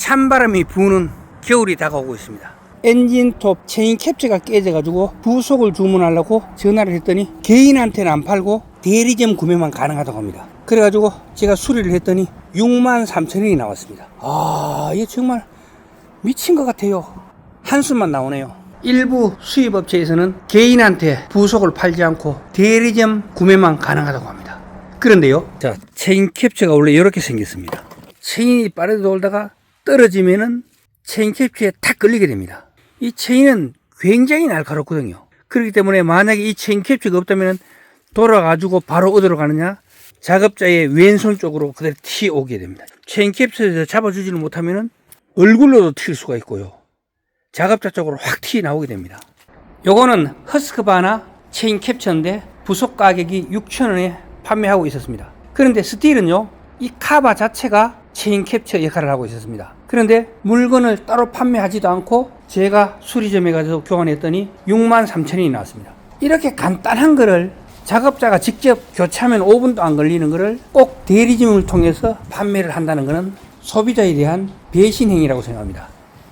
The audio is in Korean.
찬바람이 부는 겨울이 다가오고 있습니다. 엔진톱 체인 캡처가 깨져가지고 부속을 주문하려고 전화를 했더니 개인한테는 안 팔고 대리점 구매만 가능하다고 합니다. 그래가지고 제가 수리를 했더니 6만 3천 원이 나왔습니다. 아, 이게 정말 미친 것 같아요. 한숨만 나오네요. 일부 수입업체에서는 개인한테 부속을 팔지 않고 대리점 구매만 가능하다고 합니다. 그런데요, 자, 체인 캡처가 원래 이렇게 생겼습니다. 체인이 빠르게 돌다가 떨어지면은 체인 캡처에 탁 걸리게 됩니다. 이 체인은 굉장히 날카롭거든요. 그렇기 때문에 만약에 이 체인 캡처가 없다면 돌아가지고 바로 어디로 가느냐? 작업자의 왼손 쪽으로 그대로 튀어 오게 됩니다. 체인 캡처에서 잡아주지를 못하면은 얼굴로도 튈 수가 있고요. 작업자 쪽으로 확 튀어 나오게 됩니다. 요거는 허스크바나 체인 캡처인데 부속 가격이 6,000원에 판매하고 있었습니다. 그런데 스틸은요, 이 카바 자체가 체인 캡처 역할을 하고 있었습니다. 그런데 물건을 따로 판매하지도 않고 제가 수리점에 가서 교환했더니 6만 3천원이 나왔습니다. 이렇게 간단한 거를 작업자가 직접 교체하면 5분도 안 걸리는 거를 꼭 대리점을 통해서 판매를 한다는 것은 소비자에 대한 배신 행위라고 생각합니다.